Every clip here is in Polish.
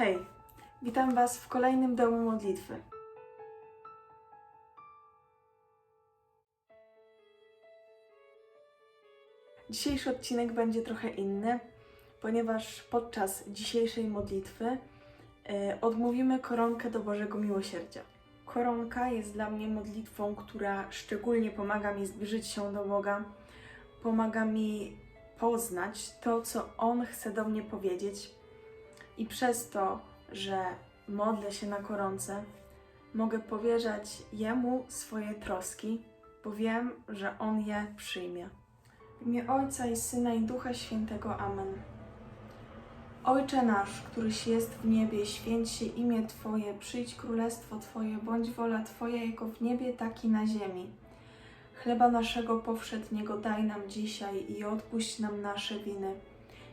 Hej, witam Was w kolejnym domu modlitwy. Dzisiejszy odcinek będzie trochę inny, ponieważ podczas dzisiejszej modlitwy e, odmówimy koronkę do Bożego Miłosierdzia. Koronka jest dla mnie modlitwą, która szczególnie pomaga mi zbliżyć się do Boga, pomaga mi poznać to, co On chce do mnie powiedzieć, i przez to, że modlę się na koronce, mogę powierzać Jemu swoje troski, bo wiem, że On je przyjmie. W imię Ojca i Syna i Ducha Świętego. Amen. Ojcze nasz, któryś jest w niebie, święć się imię Twoje, przyjdź królestwo Twoje, bądź wola Twoja jako w niebie, tak i na ziemi. Chleba naszego powszedniego daj nam dzisiaj i odpuść nam nasze winy,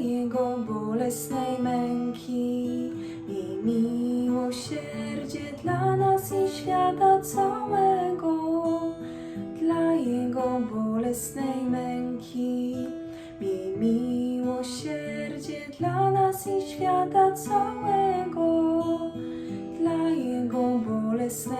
dla Jego bolesnej męki. Miej miłosierdzie dla nas i świata całego, dla Jego bolesnej męki. Miej miłosierdzie dla nas i świata całego, dla Jego bolesnej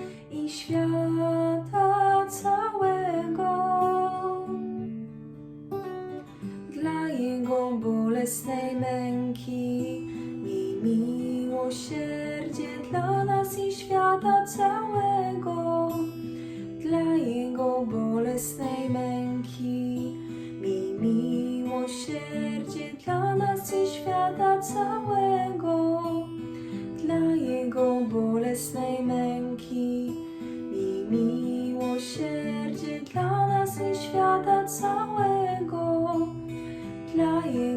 świata całego. Dla Jego bolesnej męki miej miłosierdzie dla nas i świata całego. Dla Jego bolesnej męki miej miłosierdzie dla nas i świata całego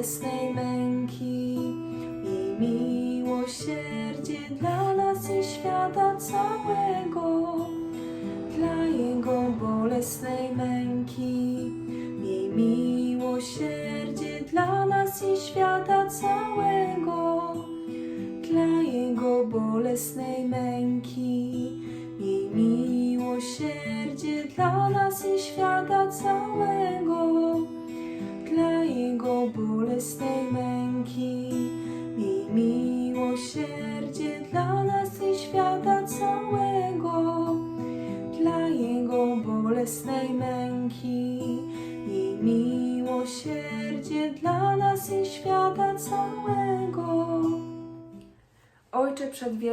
bolesnej męki. Miej miłosierdzie dla nas i świata całego, dla Jego bolesnej męki. Miej miłosierdzie dla nas i świata całego dla Jego bolesnej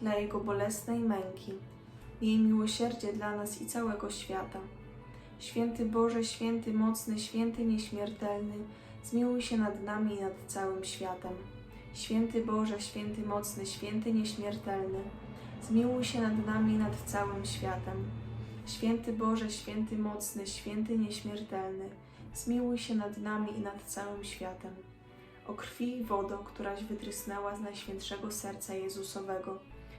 dla Jego bolesnej męki. Miej miłosierdzie dla nas i całego świata. Święty Boże, święty mocny, święty nieśmiertelny, zmiłuj się nad nami i nad całym światem. Święty Boże, święty mocny, święty nieśmiertelny, zmiłuj się nad nami i nad całym światem. Święty Boże, święty mocny, święty nieśmiertelny, Zmiłuj się nad nami i nad całym światem. O krwi i wodo, któraś wytrysnęła z Najświętszego Serca Jezusowego,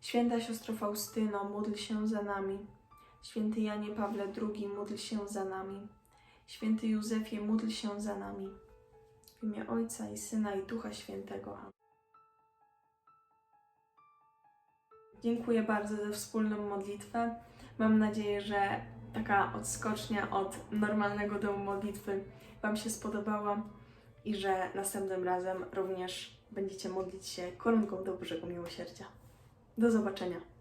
Święta siostro Faustyno, módl się za nami. Święty Janie Pawle II, módl się za nami. Święty Józefie, módl się za nami. W imię Ojca i Syna i Ducha Świętego. Amen. Dziękuję bardzo za wspólną modlitwę. Mam nadzieję, że taka odskocznia od normalnego domu modlitwy Wam się spodobała i że następnym razem również będziecie modlić się koronką do Bożego Miłosierdzia. Do zobaczenia.